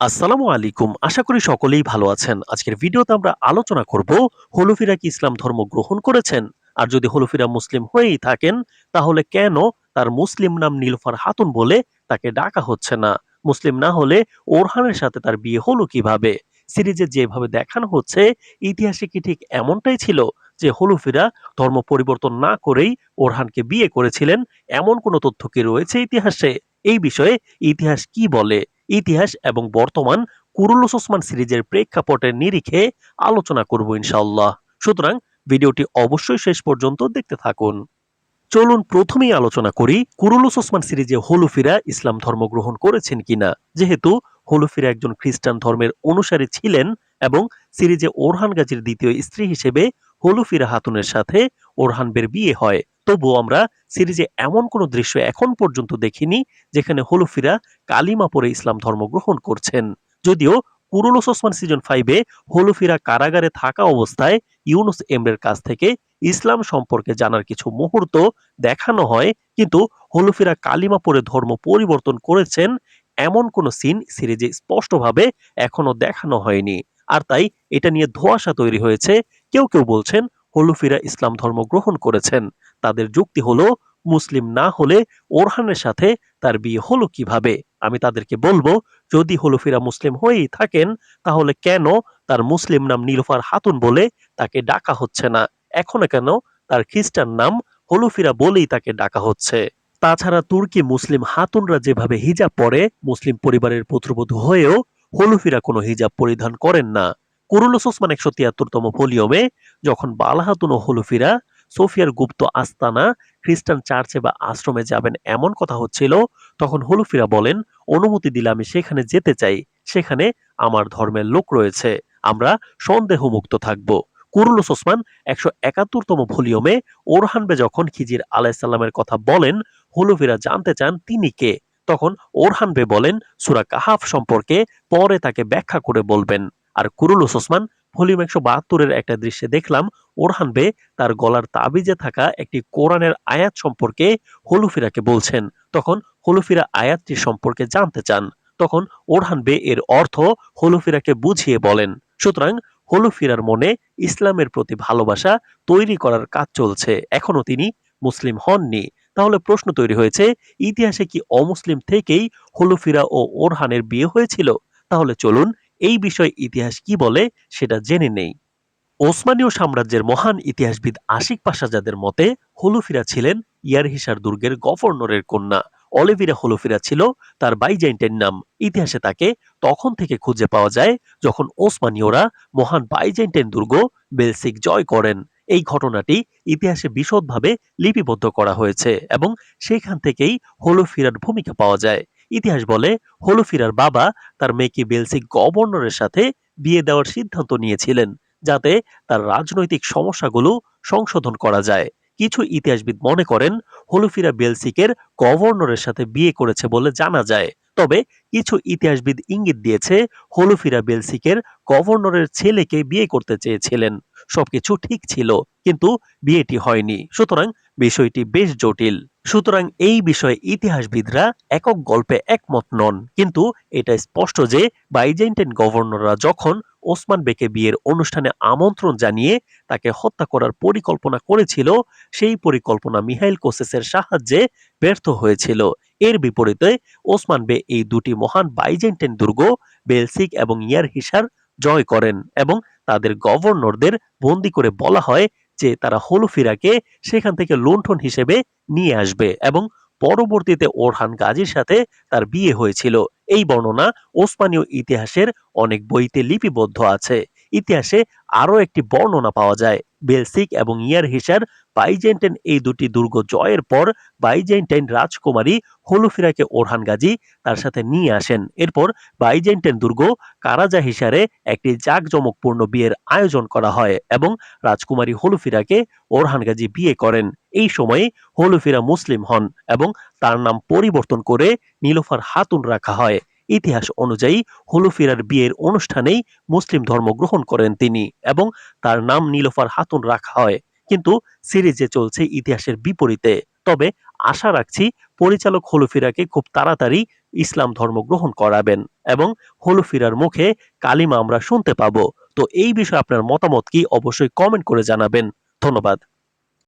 আসসালামু আলাইকুম। আশা করি সকলেই ভালো আছেন। আজকের ভিডিওতে আমরা আলোচনা করব হলুফিরা কি ইসলাম ধর্ম গ্রহণ করেছেন? আর যদি হলুফিরা মুসলিম হয়েই থাকেন, তাহলে কেন তার মুসলিম নাম নীলফার হাতুন বলে তাকে ডাকা হচ্ছে না? মুসলিম না হলে ওরহানের সাথে তার বিয়ে হলো কীভাবে? সিরিজে যেভাবে দেখানো হচ্ছে, ইতিহাসে কি ঠিক এমনটাই ছিল যে হলুফিরা ধর্ম পরিবর্তন না করেই ওরহানকে বিয়ে করেছিলেন? এমন কোনো তথ্য কি রয়েছে ইতিহাসে? এই বিষয়ে ইতিহাস কি বলে? ইতিহাস এবং বর্তমান কুরুলুস ওসমান সিরিজের প্রেক্ষাপটের নিরিখে আলোচনা করব ইনশাল্লাহ সুতরাং ভিডিওটি অবশ্যই শেষ পর্যন্ত দেখতে থাকুন। চলুন প্রথমেই আলোচনা করি কুরুলুস ওসমান সিরিজে হলুফিরা ইসলাম ধর্ম গ্রহণ করেছেন কিনা। যেহেতু হলুফিরা একজন খ্রিস্টান ধর্মের অনুসারী ছিলেন এবং সিরিজে ওরহান গাজীর দ্বিতীয় স্ত্রী হিসেবে হলুফিরা হাতুনের সাথে ওরহানবের বিয়ে হয়। তবুও আমরা সিরিজে এমন কোনো দৃশ্য এখন পর্যন্ত দেখিনি যেখানে হলুফিরা কালিমা পরে ইসলাম ধর্ম গ্রহণ করছেন। যদিও কুরুলুস ওসমান সিজন ফাইভে হলুফিরা কারাগারে থাকা অবস্থায় ইউনুস এমরের কাছ থেকে ইসলাম সম্পর্কে জানার কিছু মুহূর্ত দেখানো হয়, কিন্তু হলুফিরা কালিমা পরে ধর্ম পরিবর্তন করেছেন এমন কোনো সিন সিরিজে স্পষ্টভাবে এখনও দেখানো হয়নি। আর তাই এটা নিয়ে ধোঁয়াশা তৈরি হয়েছে। কেউ কেউ বলছেন হলুফিরা ইসলাম ধর্ম গ্রহণ করেছেন। তাদের যুক্তি হলো, মুসলিম না হলে ওরহানের সাথে তার বিয়ে হলো কীভাবে? আমি তাদেরকে বলব, যদি হলুফিরা মুসলিম হয়েই থাকেন, তাহলে কেন তার মুসলিম নাম নীলফার হাতুন বলে তাকে ডাকা হচ্ছে না? এখনও কেন তার খ্রিস্টান নাম হলুফিরা বলেই তাকে ডাকা হচ্ছে? তাছাড়া তুর্কি মুসলিম হাতুনরা যেভাবে হিজাব পরে, মুসলিম পরিবারের পুত্রবধূ হয়েও হলুফিরা কোনো হিজাব পরিধান করেন না। কুরুলুস একশো তিয়াত্তরতম ভলিউমে যখন বালাহাতুন ও হলুফিরা সোফিয়ার গুপ্ত আস্তানা খ্রিস্টান চার্চে বা আশ্রমে যাবেন এমন কথা হচ্ছিল, তখন হলুফিরা বলেন, অনুমতি দিলে আমি সেখানে যেতে চাই। সেখানে আমার ধর্মের লোক রয়েছে। আমরা সন্দেহমুক্ত থাকব। কুরুলুস ওসমান একশো একাত্তরতম ভলিউমে ওরহানবে যখন খিজির আলাইসাল্লামের কথা বলেন, হলুফিরা জানতে চান তিনি কে। তখন ওরহানবে বলেন, সুরা কাহাফ সম্পর্কে পরে তাকে ব্যাখ্যা করে বলবেন। আর কুরুলুস ওসমান ভলিউম একশো বাহাত্তরের একটা দৃশ্যে দেখলাম, ওরহান বে তার গলার তাবিজে থাকা একটি কোরআনের আয়াত সম্পর্কে হলুফিরাকে বলছেন। তখন হলুফিরা আয়াতটি সম্পর্কে জানতে চান। তখন ওরহান বে এর অর্থ হলুফিরাকে বুঝিয়ে বলেন। সুতরাং হলুফিরার মনে ইসলামের প্রতি ভালোবাসা তৈরি করার কাজ চলছে। এখনও তিনি মুসলিম হননি। তাহলে প্রশ্ন তৈরি হয়েছে, ইতিহাসে কি অমুসলিম থেকেই হলুফিরা ও ওরহানের বিয়ে হয়েছিল? তাহলে চলুন এই বিষয়ে ইতিহাস কি বলে সেটা জেনে নেই। ওসমানীয় সাম্রাজ্যের মহান ইতিহাসবিদ আশিক পাশাজাদের মতে, হলুফিরা ছিলেন ইয়ারহিসার দুর্গের গভর্নরের কন্যা। অলিভিরা হলুফিরা ছিল তার বাইজাইন্টের নাম। ইতিহাসে তাকে তখন থেকে খুঁজে পাওয়া যায় যখন ওসমানীয়রা মহান বাইজাইন্টেন দুর্গ বেলসিক জয় করেন। এই ঘটনাটি ইতিহাসে বিশদভাবে লিপিবদ্ধ করা হয়েছে এবং সেখান থেকেই হলুফিরার ভূমিকা পাওয়া যায়। ইতিহাস বলে হলুফিরার বাবা তার মেয়েকে বেলসিক গভর্নরের সাথে বিয়ে দেওয়ার সিদ্ধান্ত নিয়েছিলেন, যাতে তার রাজনৈতিক সমস্যাগুলো সংশোধন করা যায়। কিছু ইতিহাসবিদ মনে করেন, হলুফিরা বেলসিকের গভর্নরের সাথে বিয়ে করেছে বলে জানা যায়। তবে কিছু ইতিহাসবিদ ইঙ্গিত দিয়েছে, হলুফিরা বেলসিকের গভর্নরের ছেলেকে বিয়ে করতে চেয়েছিলেন। সবকিছু ঠিক ছিল, কিন্তু বিয়েটি হয়নি। সুতরাং বিষয়টি বেশ জটিল। সুতরাং এই বিষয়ে ইতিহাসবিদরা একক গল্পে একমত নন। কিন্তু এটা স্পষ্ট যে বাইজেন্টাইন গভর্নররা যখন ওসমান বেকে বিয়ের অনুষ্ঠানে আমন্ত্রণ জানিয়ে তাকে হত্যা করার পরিকল্পনা করেছিল, সেই পরিকল্পনা মিহাইল কোসেসের সাহায্যে ব্যর্থ হয়েছিল। এর বিপরীতে ওসমান বে এই দুটি মহান বাইজেন্টেন দুর্গ বেলসিক এবং ইয়ার হিসার জয় করেন এবং তাদের গভর্নরদের বন্দি করে বলা হয় যে তারা হলুফিরাকে সেখান থেকে লুণ্ঠন হিসেবে নিয়ে আসবে এবং পরবর্তীতে ওরহান গাজীর সাথে তার বিয়ে হয়েছিল। এই বর্ণনা ওসমানীয় ইতিহাসের অনেক বইতে লিপিবদ্ধ আছে। ইতিহাসে আরও একটি বর্ণনা পাওয়া যায়। বেলসিক এবং ইয়ার হিসার বাইজেন্টাইন এই দুটি দুর্গ জয়ের পর বাইজেন্টাইন রাজকুমারী হলুফিরাকে ওরহান গাজী তার সাথে নিয়ে আসেন। এরপর বাইজেন্টাইন দুর্গ কারাজা হিসারে একটি জাঁকজমকপূর্ণ বিয়ের আয়োজন করা হয় এবং রাজকুমারী হলুফিরাকে ওরহান গাজী বিয়ে করেন। এই সময়ে হলুফিরা মুসলিম হন এবং তার নাম পরিবর্তন করে নীলোফার হাতুন রাখা হয়। ইতিহাস অনুযায়ী হলুফিরার বিয়ের অনুষ্ঠানেই মুসলিম ধর্ম গ্রহণ করেন তিনি এবং তার নাম নীলোফার হাতুন রাখা হয়। কিন্তু সিরিজে চলছে ইতিহাসের বিপরীতে। তবে আশা রাখছি পরিচালক হলুফিরাকে খুব তাড়াতাড়ি ইসলাম ধর্ম গ্রহণ করাবেন এবং হলুফিরার মুখে কালিমা আমরা শুনতে পাবো। তো এই বিষয়ে আপনার মতামত কি অবশ্যই কমেন্ট করে জানাবেন। ধন্যবাদ।